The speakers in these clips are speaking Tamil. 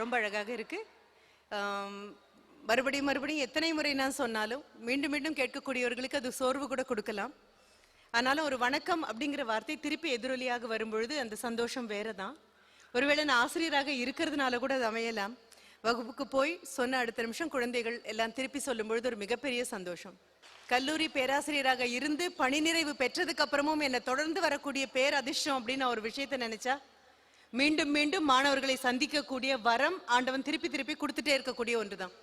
ரொம்ப அழகாக இருக்கு. மறுபடியும் மறுபடியும் எத்தனை முறை நான் சொன்னாலும் மீண்டும் மீண்டும் கேட்கக்கூடியவர்களுக்கு அது சோர்வு கூட கொடுக்கலாம். ஆனாலும் ஒரு வணக்கம் அப்படிங்கிற வார்த்தை திருப்பி எதிரொலியாக வரும்பொழுது அந்த சந்தோஷம் வேறு தான் ஒருவேளை நான் ஆசிரியராக இருக்கிறதுனால கூட அது அமையலாம். வகுப்புக்கு போய் சொன்ன அடுத்த நிமிஷம் குழந்தைகள் எல்லாம் திருப்பி சொல்லும் பொழுது ஒரு மிகப்பெரிய சந்தோஷம். கல்லூரி பேராசிரியராக இருந்து பணி நிறைவு பெற்றதுக்கு அப்புறமும் என்னை தொடர்ந்து வரக்கூடிய பேர் அதிர்ஷ்டம் அப்படின்னு ஒரு விஷயத்த நினைச்சா மீண்டும் மீண்டும் மாணவர்களை சந்திக்கக்கூடிய வரம் ஆண்டவன் திருப்பி திருப்பி கொடுத்துட்டே இருக்கக்கூடிய ஒன்றுதான்.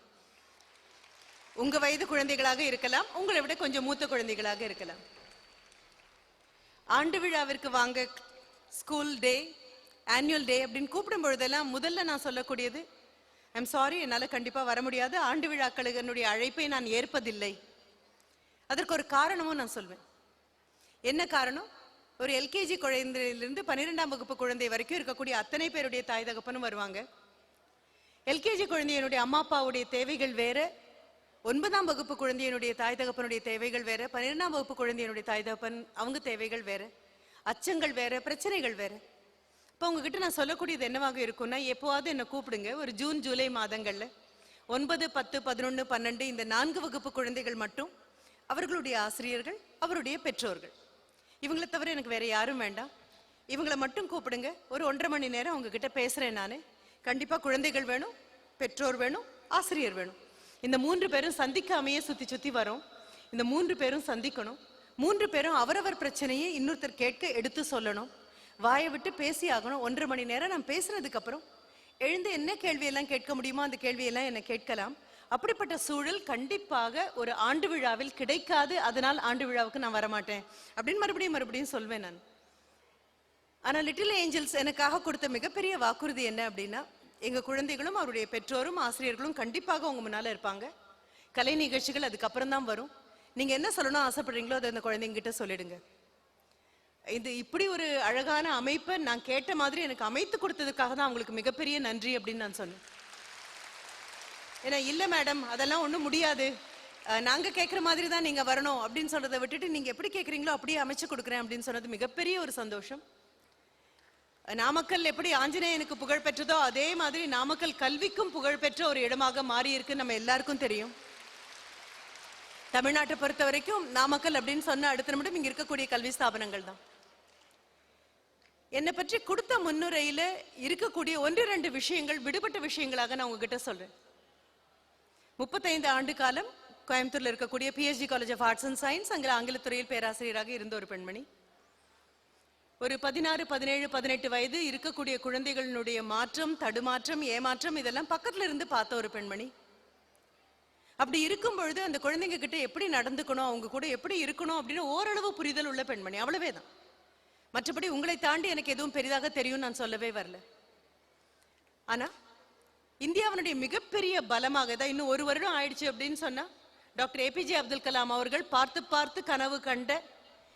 உங்க வயது குழந்தைகளாக இருக்கலாம் உங்களை விட கொஞ்சம் மூத்த குழந்தைகளாக இருக்கலாம். ஆண்டு விழாவிற்கு வாங்க ஸ்கூல் டே ஆனுவல் டே அப்படின்னு கூப்பிடும் பொழுதெல்லாம் முதல்ல நான் சொல்லக்கூடியது ஐம் சாரி என்னால் கண்டிப்பாக வர முடியாது. ஆண்டு விழாக்களுடைய அழைப்பை நான் ஏற்பதில்லை. அதற்கு ஒரு காரணமும் நான் சொல்வேன். என்ன காரணம்? ஒரு எல்கேஜி குழந்தையிலிருந்து பன்னிரெண்டாம் வகுப்பு குழந்தை வரைக்கும் இருக்கக்கூடிய அத்தனை பேருடைய தாய் தகப்பனும் வருவாங்க. எல்கேஜி குழந்தையினுடைய அம்மா அப்பாவுடைய தேவைகள் வேற ஒன்பதாம் வகுப்பு குழந்தையினுடைய தாய் தகப்பனுடைய தேவைகள் வேற பன்னிரெண்டாம் வகுப்பு குழந்தையினுடைய தாய் தகப்பன் அவங்க தேவைகள் வேற அச்சங்கள் வேற பிரச்சனைகள் வேற. இப்போ உங்ககிட்ட நான் சொல்லக்கூடியது என்னவாக இருக்கும்னா எப்போவாவது என்னை கூப்பிடுங்க. ஒரு ஜூன் ஜூலை மாதங்களில் ஒன்பது பத்து பதினொன்று பன்னெண்டு இந்த நான்கு வகுப்பு குழந்தைகள் மட்டும் அவர்களுடைய ஆசிரியர்கள் அவருடைய பெற்றோர்கள். இவங்களை தவிர எனக்கு வேற யாரும் வேண்டாம். இவங்களை மட்டும் கூப்பிடுங்க. ஒரு ஒன்றரை மணி நேரம் உங்ககிட்ட பேசுறேன் நான். கண்டிப்பா குழந்தைகள் வேணும் பெற்றோர் வேணும் ஆசிரியர் வேணும். இந்த மூன்று பேரும் சந்திக்காமையே சுத்தி சுத்தி வரோம். இந்த மூன்று பேரும் சந்திக்கணும். மூன்று பேரும் அவரவர் பிரச்சனையை இன்னொருத்தர் கேட்க எடுத்து சொல்லணும். வாயை விட்டு பேசி ஆகணும். ஒன்றரை மணி நேரம் நான் பேசுனதுக்கு அப்புறம் எழுந்து என்ன கேள்வியெல்லாம் கேட்க முடியுமோ அந்த கேள்வியெல்லாம் என்னை கேட்கலாம். அப்படிப்பட்ட சூழல் கண்டிப்பாக ஒரு ஆண்டு விழாவில் கிடைக்காது. அதனால் ஆண்டு விழாவுக்கு நான் வரமாட்டேன். அப்படின்னு மறுபடியும் மறுபடியும் சொல்வேன் நான். ஆனால் லிட்டில் ஏஞ்சல்ஸ் எனக்காக கொடுத்த மிகப்பெரிய வாக்குறுதி என்ன அப்படின்னா எங்கள் குழந்தைகளும் அவருடைய பெற்றோரும் ஆசிரியர்களும் கண்டிப்பாக உங்கள் முன்னால் இருப்பாங்க. கலை நிகழ்ச்சிகள் அதுக்கப்புறம் தான் வரும். நீங்கள் என்ன சொல்லணும் ஆசைப்படுறீங்களோ அதை அந்த குழந்தைங்கிட்ட சொல்லிடுங்க. இது இப்படி ஒரு அழகான அமைப்பை நான் கேட்ட மாதிரி எனக்கு அமைத்து கொடுத்ததுக்காக தான் அவங்களுக்கு மிகப்பெரிய நன்றி அப்படின்னு நான் சொன்னேன். ஏன்னா இல்லை மேடம் அதெல்லாம் ஒன்றும் முடியாது. நாங்கள் கேட்குற மாதிரி தான் நீங்கள் வரணும். அப்படின்னு சொல்கிறத விட்டுட்டு நீங்கள் எப்படி கேட்குறீங்களோ அப்படியே அமைச்சு கொடுக்குறேன். அப்படின்னு சொன்னது மிகப்பெரிய ஒரு சந்தோஷம். நாமக்கல் எப்படி ஆஞ்சநேயனுக்கு புகழ் பெற்றதோ அதே மாதிரி நாமக்கல் கல்விக்கும் புகழ் பெற்ற ஒரு இடமாக மாறி இருக்கு நம்ம எல்லாருக்கும் தெரியும். தமிழ்நாட்டை பொறுத்த வரைக்கும் நாமக்கல் அப்படின்னு சொன்ன அடுத்த நிமிடம் இங்கே இருக்கக்கூடிய கல்வி ஸ்தாபனங்கள் தான். என்னை பற்றி கொடுத்த முன்னுரையில் இருக்கக்கூடிய ஒன்று ரெண்டு விஷயங்கள் விடுபட்ட விஷயங்களாக நான் உங்ககிட்ட சொல்கிறேன் முப்பத்தைந்து ஆண்டு காலம் கோயம்புத்தூர்ல இருக்கக்கூடிய PhD college of arts and science அங்கே ஆங்கிலத்துறையில் பேராசிரியராக இருந்த ஒரு பெண்மணி. ஒரு பதினாறு பதினேழு பதினெட்டு வயது இருக்கக்கூடிய குழந்தைகளினுடைய மாற்றம் தடுமாற்றம் ஏமாற்றம் இதெல்லாம் பக்கத்துல இருந்து பார்த்த ஒரு பெண்மணி. அப்படி இருக்கும் பொழுது அந்த குழந்தைங்க கிட்ட எப்படி நடந்துக்கணும் அவங்க கூட எப்படி இருக்கணும் அப்படின்னு ஓரளவு புரிதல் உள்ள பெண்மணி. அவ்வளவே தான் மற்றபடி உங்களை தாண்டி எனக்கு எதுவும் பெரிதாக தெரியும் நான் சொல்லவே வரல. ஆனா இந்தியாவினுடைய மிகப்பெரிய பலமாக தான் இன்னும் ஒரு வருடம் ஆயிடுச்சு அப்படின்னு சொன்னா டாக்டர் ஏபிஜே அப்துல் கலாம் அவர்கள் பார்த்து பார்த்து கனவு கண்ட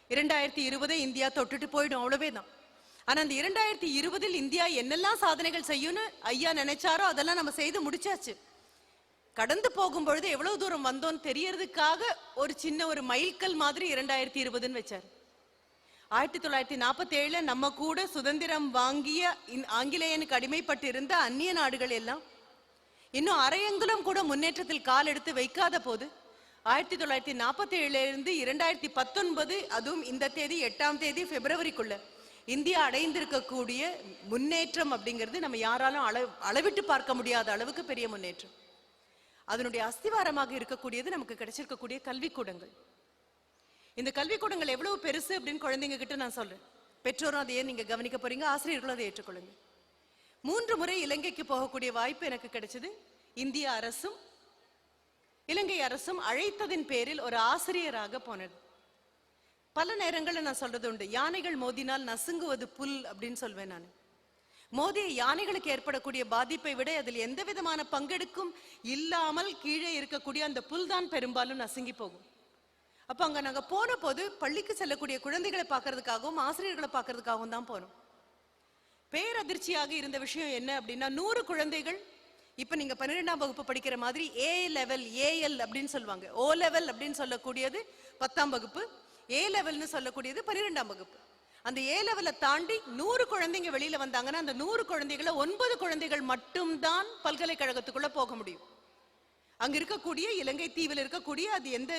இரண்டாயிரத்தி இருபதை இந்தியா தொட்டுட்டு போயிடும் அவ்வளவே தான் ஆனா அந்த இரண்டாயிரத்தி இருபதில் இந்தியா என்னெல்லாம் சாதனைகள் செய்யும்னு ஐயா நினைச்சாரோ அதெல்லாம் நம்ம செய்து முடிச்சாச்சு. கடந்து போகும் பொழுது எவ்வளவு தூரம் வந்தோம்னு தெரியறதுக்காக ஒரு சின்ன ஒரு மைல்கல் மாதிரி இரண்டாயிரத்தி இருபதுன்னு வச்சார். ஆயிரத்தி தொள்ளாயிரத்தி நாற்பத்தி ஏழுல நம்ம கூட சுதந்திரம் வாங்கிய இந்- ஆங்கிலேயனுக்கு அடிமைப்பட்டு இருந்த அந்நிய நாடுகள் எல்லாம் இன்னும் அரையங்குலம் கூட முன்னேற்றத்தில் கால் எடுத்து வைக்காத போது ஆயிரத்தி தொள்ளாயிரத்தி நாற்பத்தி ஏழுல இருந்து இரண்டாயிரத்தி பத்தொன்பது அதுவும் இந்த தேதி எட்டாம் தேதி பிப்ரவரிக்குள்ள இந்தியா அடைந்திருக்கக்கூடிய முன்னேற்றம் அப்படிங்கிறது நம்ம யாராலும் அள அளவிட்டு பார்க்க முடியாத அளவுக்கு பெரிய முன்னேற்றம். அதனுடைய அஸ்திவாரமாக இருக்கக்கூடியது நமக்கு கிடைச்சிருக்கக்கூடிய கல்விக்கூடங்கள். இந்த கல்விக்கூடங்கள் எவ்வளவு பெருசு அப்படின்னு குழந்தைங்க கிட்ட நான் சொல்றேன். பெற்றோரும் அதையே நீங்க கவனிக்க போறீங்க ஆசிரியர்களும் அதை ஏற்றுக்கொள்ளுங்க. மூன்று முறை இலங்கைக்கு போகக்கூடிய வாய்ப்பு எனக்கு கிடைச்சது. இந்திய அரசும் இலங்கை அரசும் அழைத்ததின் பேரில் ஒரு ஆசிரியராக போனது. பல நேரங்களில் நான் சொல்றது உண்டு. யானைகள் மோதினால் நசுங்குவது புல் அப்படின்னு சொல்வேன் நான். மோதிய யானைகளுக்கு ஏற்படக்கூடிய பாதிப்பை விட அதில் எந்த விதமான பங்கெடுக்கும் இல்லாமல் கீழே இருக்கக்கூடிய அந்த புல் தான் பெரும்பாலும் நசுங்கி போகும். அப்போ அங்க நாங்கள் போன போது பள்ளிக்கு செல்லக்கூடிய குழந்தைகளை பார்க்கறதுக்காகவும் ஆசிரியர்களை பார்க்கறதுக்காகவும் தான் போனோம். பேரதிர்ச்சியாக இருந்த விஷயம் என்ன அப்படின்னா நூறு குழந்தைகள் இப்போ நீங்கள் பன்னிரெண்டாம் வகுப்பு படிக்கிற மாதிரி ஏ லெவல் ஏஎல் அப்படின்னு சொல்லுவாங்க. ஓ லெவல் அப்படின்னு சொல்லக்கூடியது பத்தாம் வகுப்பு ஏ லெவல்னு சொல்லக்கூடியது பன்னிரெண்டாம் வகுப்பு. அந்த ஏ லெவலை தாண்டி நூறு குழந்தைங்க வெளியில் வந்தாங்கன்னா அந்த நூறு குழந்தைகளை ஒன்பது குழந்தைகள் மட்டும்தான் பல்கலைக்கழகத்துக்குள்ளே போக முடியும். அங்க இருக்கக்கூடிய இலங்கை தீவில் இருக்கக்கூடிய அது எந்த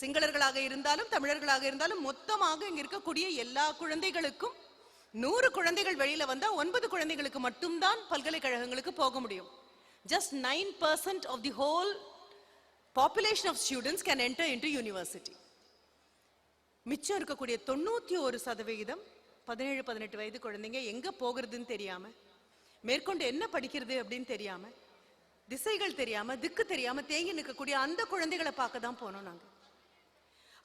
சிங்களர்களாக இருந்தாலும் தமிழர்களாக இருந்தாலும் மொத்தமாக இங்க இருக்கக்கூடிய எல்லா குழந்தைகளுக்கும் நூறு குழந்தைகள் வெளியில வந்தா ஒன்பது குழந்தைகளுக்கு மட்டும்தான் பல்கலைக்கழகங்களுக்கு போக முடியும். Just nine percent of the whole population of students can enter into university மிச்சம் இருக்கக்கூடிய தொண்ணூத்தி ஒரு சதவிகிதம் பதினேழு பதினெட்டு வயது குழந்தைங்க எங்க போகிறதுன்னு தெரியாம மேற்கொண்டு என்ன படிக்கிறது அப்படின்னு தெரியாம திசைகள் தெரியாம திக்கு தெரியாம தேங்கி நிற்கக்கூடிய அந்த குழந்தைகளை பார்க்க தான் போனோம் நாங்கள்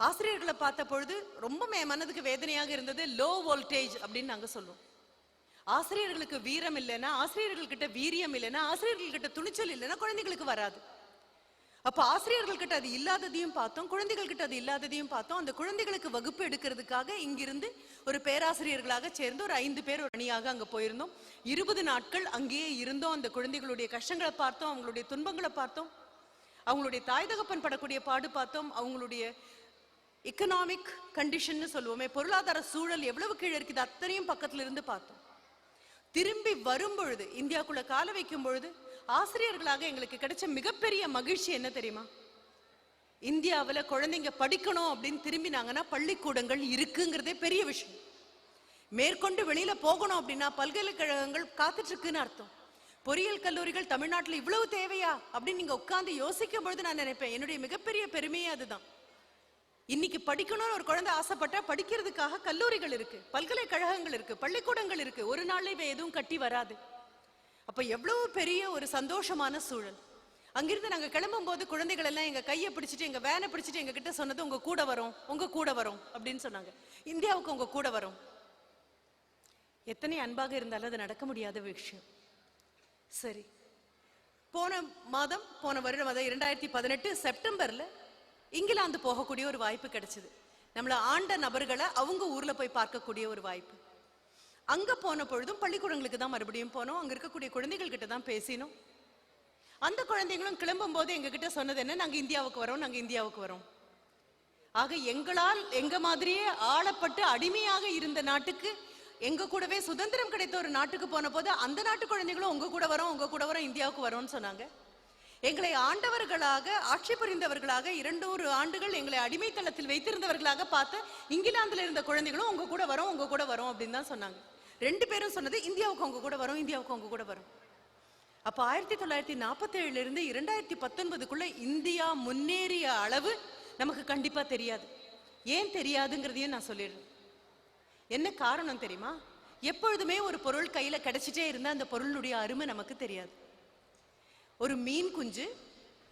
ஆசிரியர்களை பார்த்த பொழுது ரொம்ப மனதுக்கு வேதனையாக இருந்தது லோ வோல்டேஜ் அப்படின்னு நாங்க சொல்லுவோம். ஆசிரியர்களுக்கு வீரம் இல்லைன்னா ஆசிரியர்கள்கிட்ட வீரியம் இல்லைன்னா ஆசிரியர்கள்கிட்ட துணிச்சல் இல்லைன்னா குழந்தைகளுக்கு வராது. அப்போ ஆசிரியர்கள் கிட்ட அது இல்லாததையும் பார்த்தோம் குழந்தைகள் கிட்ட அது இல்லாததையும் பார்த்தோம். அந்த குழந்தைகளுக்கு வகுப்பு எடுக்கிறதுக்காக இங்கிருந்து ஒரு பேராசிரியர்களாக சேர்ந்து ஒரு ஐந்து பேர் ஒரு அணியாக அங்க போயிருந்தோம். இருபது நாட்கள் அங்கேயே இருந்தோம். அந்த குழந்தைகளுடைய கஷ்டங்களை பார்த்தோம் அவங்களுடைய துன்பங்களை பார்த்தோம். அவங்களுடைய தாய் தகப்பன் படக்கூடிய பாடு பார்த்தோம். அவங்களுடைய எக்கனாமிக் கண்டிஷன்னு சொல்லுவோமே பொருளாதார சூழல் எவ்வளவு கீழே இருக்குது அத்தனையும் பக்கத்துல இருந்து பார்த்தோம். திரும்பி வரும் பொழுது இந்தியாக்குள்ள கால வைக்கும் பொழுது ஆசிரியர்களாக எங்களுக்கு கிடைச்ச மிகப்பெரிய மகிழ்ச்சி என்ன தெரியுமா? இந்தியாவில் குழந்தைங்க படிக்கணும் அப்படின்னு திரும்பினாங்கன்னா பள்ளிக்கூடங்கள் இருக்குங்கிறதே பெரிய விஷயம். மேற்கொண்டு வெளியில போகணும் அப்படின்னா பல்கலைக்கழகங்கள் காத்துட்டு இருக்குன்னு அர்த்தம். பொறியியல் கல்லூரிகள் தமிழ்நாட்டில் இவ்வளவு தேவையா? அப்படின்னு நீங்க உட்கார்ந்து யோசிக்கும் பொழுது நான் நினைப்பேன் என்னுடைய மிகப்பெரிய பெருமையே அதுதான். இன்னைக்கு படிக்கணும்னு ஒரு குழந்தை ஆசைப்பட்டா படிக்கிறதுக்காக கல்லூரிகள் இருக்கு பல்கலைக்கழகங்கள் இருக்கு பள்ளிக்கூடங்கள் இருக்கு. ஒரு நாள்ல இவ எதுவும் கட்டி வராது. அப்ப எவ்வளவு பெரிய ஒரு சந்தோஷமான சூழல். அங்கிருந்து நாங்க கிளம்பும் போது குழந்தைகள் எல்லாம் எங்க கையை பிடிச்சிட்டு எங்க வேனை பிடிச்சிட்டு எங்க கிட்ட சொன்னது உங்க கூட வரும் உங்க கூட வரும் அப்படின்னு சொன்னாங்க. இந்தியாவுக்கு உங்க கூட வரும். எத்தனை அன்பாக இருந்தாலும் அது நடக்க முடியாத விஷயம். சரி. போன மாதம் போன வருடம் அதாவது இரண்டாயிரத்தி பதினெட்டு செப்டம்பர்ல இங்கிலாந்து போகக்கூடிய ஒரு வாய்ப்பு கிடைச்சது. நம்மளை ஆண்ட நபர்களை அவங்க ஊர்ல போய் பார்க்கக்கூடிய ஒரு வாய்ப்பு. அங்க போன பொழுதும் பள்ளிக்கூடங்களுக்கு தான் மறுபடியும் போனோம். அங்க இருக்கக்கூடிய குழந்தைகள் கிட்ட தான் பேசினோம். அந்த குழந்தைங்களும் கிளம்பும் போது எங்ககிட்ட சொன்னது என்ன? நாங்க இந்தியாவுக்கு வரோம் நாங்க இந்தியாவுக்கு வரோம். ஆக எங்களால் எங்க மாதிரியே ஆளப்பட்டு அடிமையாக இருந்த நாட்டுக்கு எங்க கூடவே சுதந்திரம் கிடைத்த ஒரு நாட்டுக்கு போன போது அந்த நாட்டு குழந்தைகளும் உங்க கூட வரோம் உங்க கூட வரோம் இந்தியாவுக்கு வரோம்னு சொன்னாங்க. எங்களை ஆண்டவர்களாக ஆட்சி புரிந்தவர்களாக இரண்டூறு ஆண்டுகள் எங்களை அடிமைத்தளத்தில் வைத்திருந்தவர்களாக பார்த்து இங்கிலாந்தில் இருந்த குழந்தைகளும் உங்க கூட வரும் உங்க கூட வரும் அப்படின்னு தான் சொன்னாங்க. ரெண்டு பேரும் சொன்னது இந்தியாவுக்கு உங்க கூட வரும் இந்தியாவுக்கு உங்க கூட வரும். அப்போ ஆயிரத்தி தொள்ளாயிரத்தி நாற்பத்தி ஏழுல இருந்து இரண்டாயிரத்தி பத்தொன்பதுக்குள்ள இந்தியா முன்னேறிய அளவு நமக்கு கண்டிப்பா தெரியாது. ஏன் தெரியாதுங்கிறதையும் நான் சொல்லிடுறேன். என்ன காரணம் தெரியுமா? எப்பொழுதுமே ஒரு பொருள் கையில கிடைச்சிட்டே இருந்தா அந்த பொருளுடைய அருமை நமக்கு தெரியாது. ஒரு மீன் குஞ்சு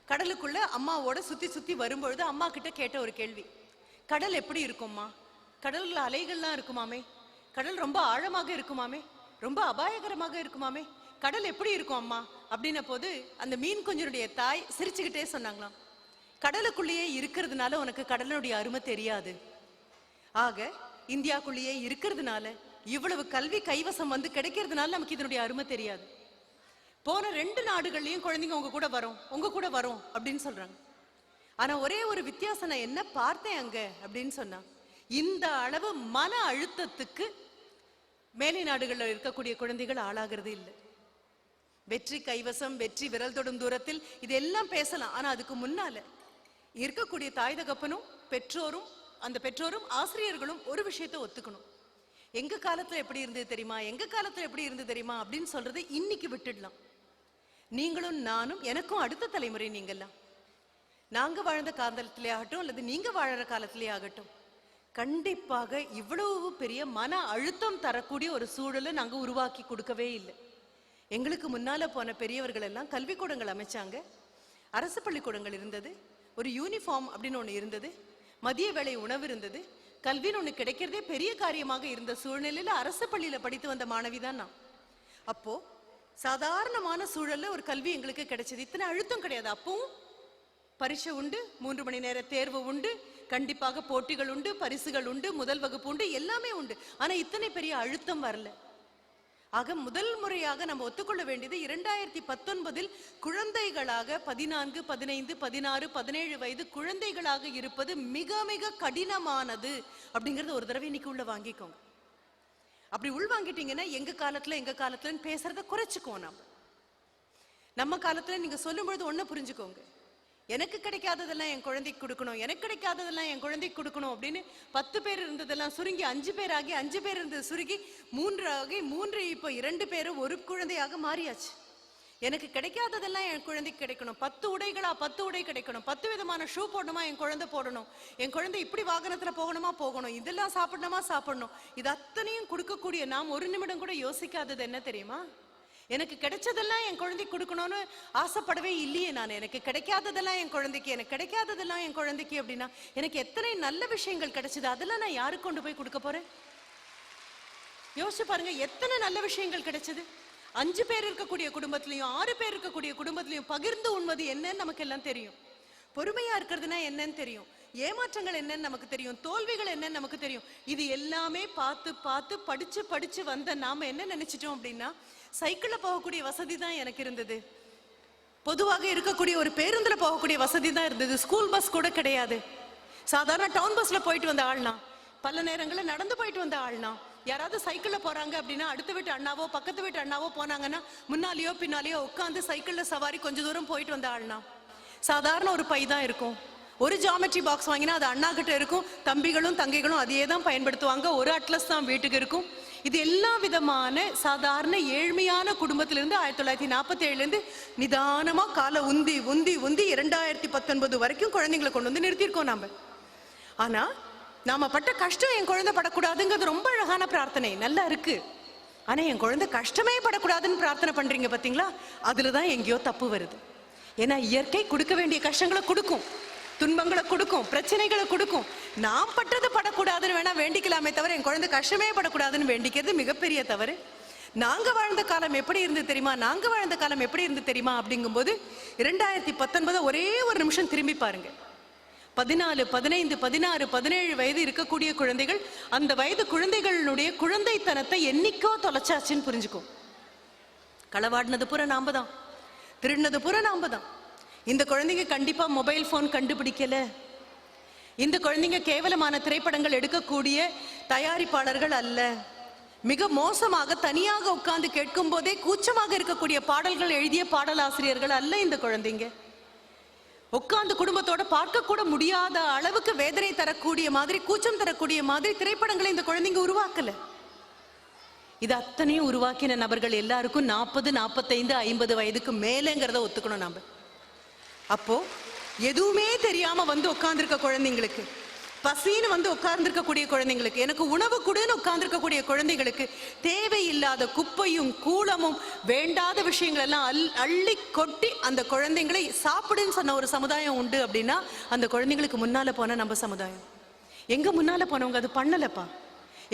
கடலுக்குள்ள அம்மாவோட சுத்தி சுத்தி வரும்பொழுது அம்மா கிட்ட கேட்ட ஒரு கேள்வி. கடல் எப்படி இருக்கும்மா? கடல்ல அலைகள்லாம் இருக்குமாமே? கடல் ரொம்ப ஆழமாக இருக்குமாமே? ரொம்ப அபாயகரமாக இருக்குமாமே? கடல் எப்படி இருக்கும் அம்மா? அப்படின்ன போது அந்த மீன் குஞ்சினுடைய தாய் சிரிச்சுக்கிட்டே சொன்னாங்களாம். கடலுக்குள்ளேயே இருக்கிறதுனால உனக்கு கடலினுடைய அருமை தெரியாது. ஆக இந்தியாக்குள்ளேயே இருக்கிறதுனால இவ்வளவு கல்வி கைவசம் வந்து கிடைக்கிறதுனால நமக்கு இதனுடைய அருமை தெரியாது. போன ரெண்டு நாடுகள்லையும் குழந்தைங்க உங்க கூட வரும் உங்க கூட வரும் அப்படின்னு சொல்றாங்க. ஆனா ஒரே ஒரு வித்தியாசம் நான் என்ன பார்த்தேன் அங்க அப்படின்னு சொன்னா இந்த அளவு மன அழுத்தத்துக்கு மேலை நாடுகள்ல இருக்கக்கூடிய குழந்தைகள் ஆளாகிறது இல்லை. வெற்றி கைவசம் வெற்றி விரல் தொடும் தூரத்தில் இதெல்லாம் பேசலாம். ஆனா அதுக்கு முன்னால இருக்கக்கூடிய தாய் தகப்பனும் பெற்றோரும் அந்த பெற்றோரும் ஆசிரியர்களும் ஒரு விஷயத்தை ஒத்துக்கணும். எங்க காலத்துல எப்படி இருந்தது தெரியுமா? எங்க காலத்துல எப்படி இருந்தது தெரியுமா? அப்படின்னு சொல்றதை இன்னைக்கு விட்டுடலாம். நீங்களும் நானும் எனக்கும் அடுத்த தலைமுறை நீங்கள்லாம். நாங்க வாழ்ந்த காலத்திலே ஆகட்டும் அல்லது நீங்க வாழற காலத்திலே ஆகட்டும் கண்டிப்பாக இவ்வளவு பெரிய மன அழுத்தம் தரக்கூடிய ஒரு சூழலை நாங்க உருவாக்கி கொடுக்கவே இல்லை. எங்களுக்கு முன்னால போன பெரியவர்கள் எல்லாம் கல்விக்கூடங்கள் அமைச்சாங்க. அரசு பள்ளிக்கூடங்கள் இருந்தது ஒரு யூனிஃபார்ம் அப்படின்னு ஒன்று இருந்தது மதிய வேலை உணவு இருந்தது கல்வின்னு ஒன்று கிடைக்கிறதே பெரிய காரியமாக இருந்த சூழ்நிலையில அரசு பள்ளியில படித்து வந்த மாணவி தான் நான். அப்போ சாதாரணமான சூழல்ல ஒரு கல்வி எங்களுக்கு கிடைச்சது. இத்தனை அழுத்தம் கிடையாது. அப்பவும் பரீட்சை உண்டு மூன்று மணி நேர தேர்வு உண்டு கண்டிப்பாக போட்டிகள் உண்டு பரிசுகள் உண்டு முதல் வகுப்பு உண்டு எல்லாமே உண்டு. ஆனா இத்தனை பெரிய அழுத்தம் வரல. ஆக முதல் முறையாக நம்ம ஒத்துக்கொள்ள வேண்டியது இரண்டாயிரத்தி பத்தொன்பதில் குழந்தைகளாக பதினான்கு பதினைந்து பதினாறு பதினேழு வயது குழந்தைகளாக இருப்பது மிக மிக கடினமானது. அப்படிங்கறத ஒரு தடவை இன்னைக்கு உள்ள வாங்கிக்கோங்க. அப்படி உள்வாங்கிட்டீங்கன்னா எங்க காலத்துல எங்க காலத்துலன்னு பேசுறத குறைச்சிக்குவோம் நம்ம நம்ம காலத்துல நீங்க சொல்லும்பொழுது பொழுது புரிஞ்சுக்கோங்க. எனக்கு கிடைக்காததெல்லாம் என் குழந்தைக்கு கொடுக்கணும் எனக்கு கிடைக்காததெல்லாம் என் குழந்தைக்கு கொடுக்கணும் அப்படின்னு பத்து பேர் இருந்ததெல்லாம் சுருங்கி அஞ்சு பேர் ஆகி அஞ்சு பேர் இருந்தது சுருங்கி மூன்று ஆகி மூன்று இப்போ இரண்டு பேரும் ஒரு குழந்தையாக மாறியாச்சு. எனக்கு கிடைக்காததெல்லாம் என் குழந்தைக்கு கிடைக்கணும். பத்து உடைகளா பத்து உடை கிடைக்கணும். பத்து விதமான ஷூ போடணுமா என் குழந்தை போடணும். என் குழந்தை இப்படி வாகனத்துல போகணுமா போகணும். இதெல்லாம் சாப்பிடணுமா சாப்பிடணும். இது அத்தனையும் கொடுக்கக்கூடிய நாம் ஒரு நிமிடம் கூட யோசிக்காதது என்ன தெரியுமா? எனக்கு கிடைச்சதெல்லாம் என் குழந்தைக்கு கொடுக்கணும்னு ஆசைப்படவே இல்லையே நான். எனக்கு கிடைக்காததெல்லாம் என் குழந்தைக்கு எனக்கு கிடைக்காததெல்லாம் என் குழந்தைக்கு அப்படின்னா எனக்கு எத்தனை நல்ல விஷயங்கள் கிடைச்சது? அதெல்லாம் நான் யாருக்கு கொண்டு போய் கொடுக்க போறேன்? யோசிச்சு பாருங்க எத்தனை நல்ல விஷயங்கள் கிடைச்சது? அஞ்சு பேர் இருக்கக்கூடிய குடும்பத்திலையும் ஆறு பேர் இருக்கக்கூடிய குடும்பத்திலையும் பகிர்ந்து உண்மது என்னன்னு நமக்கு எல்லாம் தெரியும். பொறுமையா இருக்கிறதுனா என்னன்னு தெரியும். ஏமாற்றங்கள் என்னன்னு நமக்கு தெரியும். தோல்விகள் என்னன்னு நமக்கு தெரியும். இது எல்லாமே பார்த்து பார்த்து படிச்சு படிச்சு வந்த நாம என்ன நினைச்சிட்டோம் அப்படின்னா சைக்கிள்ல போகக்கூடிய வசதி தான் எனக்கு இருந்தது. பொதுவாக இருக்கக்கூடிய ஒரு பேருந்துல போகக்கூடிய வசதி தான் இருந்தது. ஸ்கூல் பஸ் கூட கிடையாது. சாதாரண டவுன் பஸ்ல போயிட்டு வந்த ஆள்னா பல நேரங்களில் நடந்து போயிட்டு வந்த ஆள்னா யாராவது சைக்கிளில் போகிறாங்க அப்படின்னா அடுத்த வீட்டு அண்ணாவோ பக்கத்து வீட்டு அண்ணாவோ போனாங்கன்னா முன்னாலேயோ பின்னாலேயோ உட்காந்து சைக்கிளில் சவாரி கொஞ்சம் தூரம் போயிட்டு வந்த ஆள்னா சாதாரண ஒரு பை தான் இருக்கும். ஒரு ஜாமெட்ரி பாக்ஸ் வாங்கினா அது அண்ணா கிட்ட இருக்கும் தம்பிகளும் தங்கைகளும் அதையே தான் பயன்படுத்துவாங்க. ஒரு அட்லஸ் தான் வீட்டுக்கு இருக்கும். இது எல்லா விதமான சாதாரண ஏழ்மையான குடும்பத்திலிருந்து ஆயிரத்தி தொள்ளாயிரத்தி நாற்பத்தி ஏழுலேருந்து நிதானமாக காலை உந்தி உந்தி உந்தி இரண்டாயிரத்தி பத்தொன்பது வரைக்கும் குழந்தைங்களை கொண்டு வந்து நிறுத்தியிருக்கோம் நாம். ஆனால் நாம பட்ட கஷ்டம் என் குழந்தை படக்கூடாதுங்கிறது ரொம்ப அழகான பிரார்த்தனை. நல்லா இருக்கு. ஆனா என் குழந்தை கஷ்டமே படக்கூடாதுன்னு பிரார்த்தனை பண்றீங்க பாத்தீங்களா? அதுலதான் எங்கேயோ தப்பு வருது. ஏன்னா இயற்கை கொடுக்க வேண்டிய கஷ்டங்களை கொடுக்கும். துன்பங்களை கொடுக்கும். பிரச்சனைகளை கொடுக்கும். நான் பட்டது படக்கூடாதுன்னு வேணா வேண்டிக்கலாமே தவிர என் குழந்தை கஷ்டமே படக்கூடாதுன்னு வேண்டிக்கிறது மிகப்பெரிய தவறு. நாங்க வாழ்ந்த காலம் எப்படி இருந்து தெரியுமா? நாங்க வாழ்ந்த காலம் எப்படி இருந்து தெரியுமா? அப்படிங்கும்போது இரண்டாயிரத்தி பத்தொன்பது ஒரே ஒரு நிமிஷம் திரும்பி பாருங்க. பதினாலு பதினைந்து பதினாறு பதினேழு வயது இருக்கக்கூடிய குழந்தைகள் அந்த வயது குழந்தைகளினுடைய குழந்தைத்தனத்தை என்னைக்கோ தொலைச்சாச்சுன்னு புரிஞ்சுக்கும் களவாடினது பூரா நாம தான். திருடினது பூரா நாம தான். இந்த குழந்தைங்க கண்டிப்பாக மொபைல் ஃபோன் கண்டுபிடிக்கல. இந்த குழந்தைங்க கேவலமான திரைப்படங்கள் எடுக்கக்கூடிய தயாரிப்பாளர்கள் அல்ல. மிக மோசமாக தனியாக உட்கார்ந்து கேட்கும் போதே கூச்சமாக இருக்கக்கூடிய பாடல்கள் எழுதிய பாடலாசிரியர்கள் அல்ல இந்த குழந்தைங்க. உட்கார்ந்து குடும்பத்தோட பார்க்க கூட முடியாத அளவுக்கு வேதனை தரக்கூடிய மாதிரி கூச்சம் தரக்கூடிய மாதிரி திரைப்படங்களை இந்த குழந்தைங்க உருவாக்கல. இது அத்தனையும் உருவாக்கின நபர்கள் எல்லாருக்கும் நாற்பது நாற்பத்தைந்து ஐம்பது வயதுக்கு மேலேங்கிறத ஒத்துக்கணும் நாம. அப்போ எதுவுமே தெரியாம வந்து உட்காந்துருக்க குழந்தைங்களுக்கு பசின்னு வந்து உட்கார்ந்துருக்கக்கூடிய குழந்தைங்களுக்கு எனக்கு உணவு கொடுன்னு உட்கார்ந்துருக்கக்கூடிய குழந்தைங்களுக்கு தேவையில்லாத குப்பையும் கூலமும் வேண்டாத விஷயங்கள் எல்லாம் அல் அள்ளி கொட்டி அந்த குழந்தைங்களை சாப்பிடுன்னு சொன்ன ஒரு சமுதாயம் உண்டு அப்படின்னா அந்த குழந்தைங்களுக்கு முன்னால போன நம்ம சமுதாயம். எங்க முன்னால போனவங்க அது பண்ணலப்பா.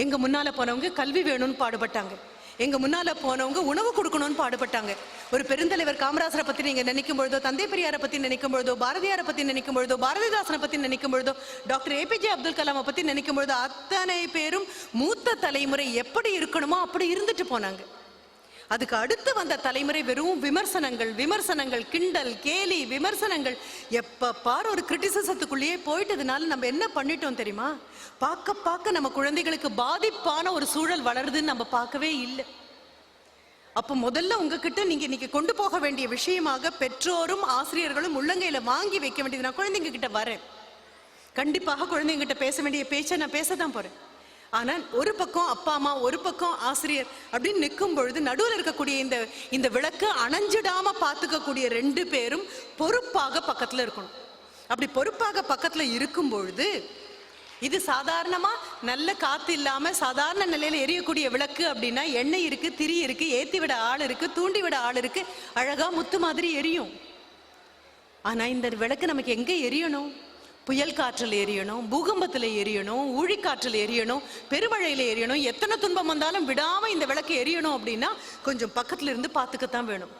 எங்க முன்னால போனவங்க கல்வி வேணும்னு பாடுபட்டாங்க. எங்க முன்னால போனவங்க உணவு கொடுக்கணும்னு பாடுபட்டாங்க. ஒரு பெருந்தலைவர் காமராசரை பத்தி நீங்க நினைக்கும் பொழுதோ தந்தை பெரியாரை பத்தி நினைக்கும் பொழுதோ பாரதியாரை பத்தி நினைக்கும் பொழுதோ பாரதிதாசனை பத்தி நினைக்கும் பொழுதோ டாக்டர் ஏபிஜே அப்துல் கலாமை பத்தி நினைக்கும் பொழுதோ அத்தனை பேரும் மூத்த தலைமுறை எப்படி இருக்கணுமோ அப்படி இருந்துட்டு போனாங்க. அதுக்கு அடுத்து வந்த தலைமுறை வெறும் விமர்சனங்கள் விமர்சனங்கள் கிண்டல் கேலி விமர்சனங்கள். எப்போ பார் ஒரு கிரிட்டிசிசத்துக்குள்ளேயே போயிட்டதுனால நம்ம என்ன பண்ணிட்டோம் தெரியுமா? பார்க்க பார்க்க நம்ம குழந்தைகளுக்கு பாதிப்பான ஒரு சூழல் வளருதுன்னு நம்ம பார்க்கவே இல்லை. அப்போ முதல்ல உங்ககிட்ட நீங்க இன்னைக்கு கொண்டு போக வேண்டிய விஷயமாக பெற்றோரும் ஆசிரியர்களும் உள்ளங்கையில வாங்கி வைக்க வேண்டியது நான் குழந்தைங்க கிட்ட வரேன். கண்டிப்பாக குழந்தைங்க கிட்ட பேச வேண்டிய பேச்சை நான் பேச தான் போறேன். ஆனால் ஒரு பக்கம் அப்பா அம்மா ஒரு பக்கம் ஆசிரியர் அப்படின்னு நிற்கும் பொழுது நடுவில் இருக்கக்கூடிய இந்த இந்த விளக்கு அணைஞ்சிடாம பார்த்துக்கக்கூடிய ரெண்டு பேரும் பொறுப்பாக பக்கத்தில் இருக்கணும். அப்படி பொறுப்பாக பக்கத்தில் இருக்கும் பொழுது இது சாதாரணமாக நல்ல காற்று இல்லாமல் சாதாரண நிலையில் எரியக்கூடிய விளக்கு அப்படின்னா எண்ணெய் இருக்குது திரி இருக்குது ஏற்றி விட ஆள் இருக்குது தூண்டி விட ஆள் இருக்குது அழகாக முத்து மாதிரி எரியும். ஆனால் இந்த விளக்கு நமக்கு எங்கே எரியணும்? புயல் காற்றில் எரியணும் பூகம்பத்தில் எரியணும் ஊழிக்காற்றில் எரியணும் பெருமழையில் எரியணும் எத்தனை துன்பம் வந்தாலும் விடாமல் இந்த விளக்கு எரியணும் அப்படின்னா கொஞ்சம் பக்கத்துல இருந்து பார்த்துக்கத்தான் வேணும்.